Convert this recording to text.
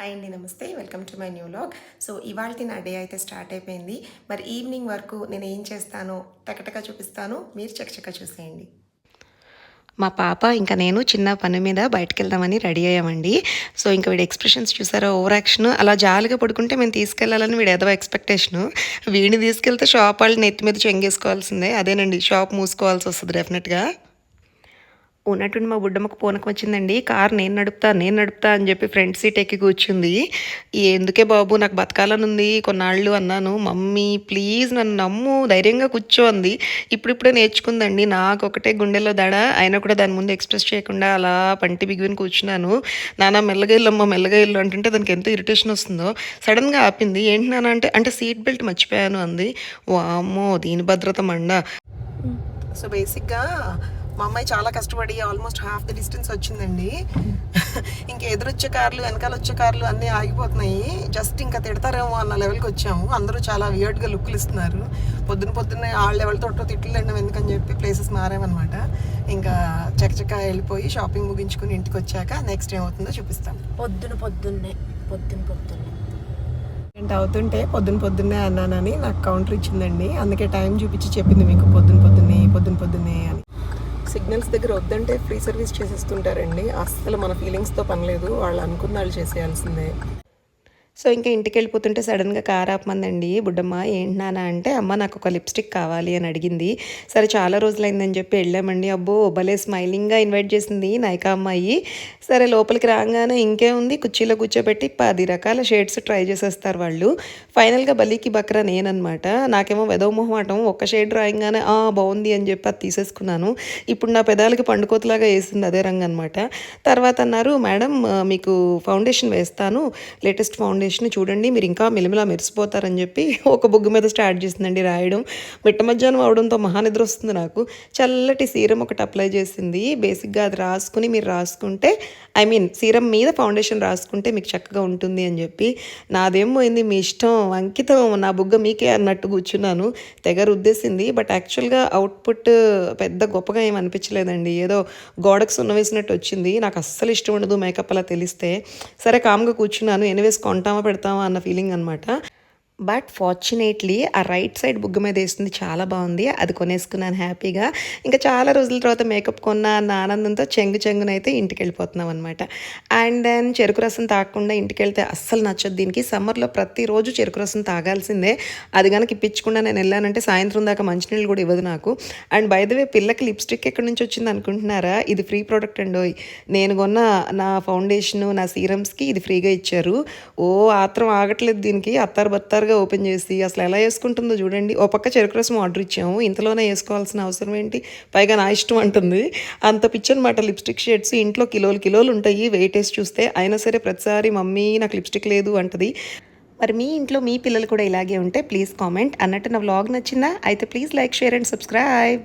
Hi అండి నమస్తే. Welcome to my new vlog so ఇవాళ నా డే అయితే స్టార్ట్ అయిపోయింది. మరి ఈవినింగ్ వరకు నేను ఏం చేస్తానో టకటక చూపిస్తాను. మీరు చకచక చూసేయండి. మా పాప ఇంకా నేను చిన్న పని మీద బయటకు వెళ్దామని రెడీ అయ్యామండి. సో ఇంకా వీడి ఎక్స్ప్రెషన్స్ చూసారా? Over action. అలా జాలిగా పడుకుంటే మేము తీసుకెళ్ళాలని వీడు ఏదో ఎక్స్పెక్టేషను. వీడిని తీసుకెళ్తే షాప్ వాళ్ళు నెత్తి మీద చెంగేసుకోవాల్సిందే. అదేనండి షాప్ మూసుకోవాల్సి వస్తుంది డెఫినెట్గా. ఉన్నట్టుండి మా బుడ్డమ్మకు పూనకం వచ్చిందండి. కార్ నేను నడుపుతా నేను నడుపుతా అని చెప్పి ఫ్రంట్ సీట్ ఎక్కి కూర్చుంది. ఎందుకే బాబు నాకు బతకాలని ఉంది కొన్నాళ్ళు అన్నాను. మమ్మీ ప్లీజ్ నన్ను నమ్ము ధైర్యంగా కూర్చో అంది. ఇప్పుడిప్పుడే నేర్చుకుందండి. నాకు ఒకటే గుండెలో దడ. అయినా కూడా దాని ముందు ఎక్స్ప్రెస్ చేయకుండా అలా పంటి బిగువిని కూర్చున్నాను. నాన్న మెల్లగా ఇల్లమ్మ మెల్లగా ఇల్లు అంటుంటే దానికి ఎంత ఇరిటేషన్ వస్తుందో సడన్గా ఆపింది. ఏంటి నాన్న అంటే అంటే సీట్ బెల్ట్ మర్చిపోయాను అంది. వామ్మో దీని భద్రత మండ. సో బేసిక్గా మా అమ్మాయి చాలా కష్టపడి ఆల్మోస్ట్ హాఫ్ ద డిస్టెన్స్ వచ్చిందండి. ఇంకా ఎదురొచ్చే కార్లు వెనకాల వచ్చే కార్లు అన్నీ ఆగిపోతున్నాయి. జస్ట్ ఇంకా తిడతారేమో అన్న లెవెల్కి వచ్చాము. అందరూ చాలా వియర్డ్గా లుక్లు ఇస్తున్నారు. పొద్దున పొద్దున్నే ఆ లెవెల్తో తిట్లు తినడం ఎందుకని చెప్పి ప్లేసెస్ మారామన్నమాట. ఇంకా చకచక వెళ్ళిపోయి షాపింగ్ ముగించుకుని ఇంటికి వచ్చాక నెక్స్ట్ ఏమవుతుందో చూపిస్తాం. పొద్దున పొద్దున్నే పొద్దున పొద్దున్నే. ఏంటి అవుతుంటే పొద్దున పొద్దున్నే అన్నానని నాకు కౌంటర్ ఇచ్చిందండి. అందుకే టైం చూపించి చెప్పింది మీకు పొద్దున పొద్దున్నే. సిగ్నల్స్ దగ్గర వద్దంటే ఫ్రీ సర్వీస్ చేసేస్తుంటారండి. అస్సలు మన ఫీలింగ్స్తో పని లేదు. వాళ్ళు అనుకున్న వాళ్ళు చేసేయాల్సిందే. సో ఇంకా ఇంటికి వెళ్ళిపోతుంటే సడన్గా కార్ ఆపమందండి. బుడ్డమ్మ ఏంటి అంటే అమ్మ నాకు ఒక లిప్స్టిక్ కావాలి అని అడిగింది. సరే చాలా రోజులైందని చెప్పి వెళ్ళామండి. అబ్బో భలే స్మైలింగ్గా ఇన్వైట్ చేసింది నైకా అమ్మాయి. సరే లోపలికి రాగానే ఇంకే ఉంది కుర్చీలో కూర్చోబెట్టి పది రకాల షేడ్స్ ట్రై చేసేస్తారు వాళ్ళు. ఫైనల్గా బలీకి బక్రా నేననమాట నాకేమో వెదవ ఒక ఒక్క షేడ్ రాయంగానే ఆ బాగుంది అని చెప్పి అది తీసేసుకున్నాను. ఇప్పుడు నా పెదాలకి పండుకోతలాగా వేసింది అదే రంగు అనమాట తర్వాత అన్నారు మేడం మీకు ఫౌండేషన్ వేస్తాను లేటెస్ట్ ఫౌండేషన్ చూడండి మీరు ఇంకా మిలిమిలా మెరిసిపోతారని చెప్పి ఒక బుగ్గు మీద స్టార్ట్ చేసిందండి రాయడం. మిట్ట మధ్యాహ్నం అవడంతో మహానిద్ర వస్తుంది నాకు. చల్లటి సీరం ఒకటి అప్లై చేసింది. బేసిక్గా అది రాసుకుని మీరు రాసుకుంటే ఐ మీన్ సీరం మీద ఫౌండేషన్ రాసుకుంటే మీకు చక్కగా ఉంటుంది అని చెప్పి. నాదేం పోయింది? మీ ఇష్టం. అంకితం. నా బుగ్గ మీకే అన్నట్టు కూర్చున్నాను. తెగ రుద్దేసింది. బట్ యాక్చువల్గా అవుట్పుట్ పెద్ద గొప్పగా ఏం అనిపించలేదండి. ఏదో గోడకు సున్న వేసినట్టు వచ్చింది. నాకు అస్సలు ఇష్టం ఉండదు మేకప్ అలా తెలిస్తే. సరే కామ్గా కూర్చున్నాను. ఎనివేస్ కొంటాను. పెడతామా అన్న ఫీలింగ్ అనమాట బట్ ఫార్చునేట్లీ ఆ రైట్ సైడ్ బుగ్గ మీద వేస్తుంది చాలా బాగుంది. అది కొనేసుకున్నాను హ్యాపీగా. ఇంకా చాలా రోజుల తర్వాత మేకప్ కొన్న అన్న ఆనందంతో చెంగు చెంగునైతే ఇంటికి వెళ్ళిపోతున్నాం అనమాట అండ్ దెన్ చెరుకు రసం తాగకుండా ఇంటికి వెళ్తే అస్సలు నచ్చదు దీనికి. సమ్మర్లో ప్రతిరోజు చెరుకు రసం తాగాల్సిందే. అది కనుక ఇప్పించకుండా నేను వెళ్ళానంటే సాయంత్రం దాకా మంచినీళ్ళు కూడా ఇవ్వదు నాకు. అండ్ బై ద వే పిల్లకి లిప్స్టిక్ ఎక్కడి నుంచి వచ్చింది అనుకుంటున్నారా? ఇది ఫ్రీ ప్రోడక్ట్ అండి నేను కొన్న నా ఫౌండేషన్ నా సీరమ్స్కి ఇది ఫ్రీగా ఇచ్చారు. ఓ ఆత్రం ఆగట్లేదు దీనికి. అత్తారు బత్తారు గా ఓపెన్ చేసి అసలు ఎలా వేసుకుంటుందో చూడండి. ఓ పక్క చెరుకు రసం ఆర్డర్ ఇచ్చాము. ఇంతలోనే వేసుకోవాల్సిన అవసరం ఏంటి? పైగా నా ఇష్టం అంటుంది. అంత పిచ్చి అనమాట లిప్స్టిక్ షేడ్స్. ఇంట్లో కిలోలు కిలోలు ఉంటాయి. వెయిట్ వేసి చూస్తే అయినా సరే ప్రతిసారి మమ్మీ నాకు లిప్స్టిక్ లేదు అంటది. మరి మీ ఇంట్లో మీ పిల్లలు కూడా ఇలాగే ఉంటే ప్లీజ్ కామెంట్. అన్నట్టు నా వ్లాగ్ నచ్చిందా? అయితే please like share and subscribe.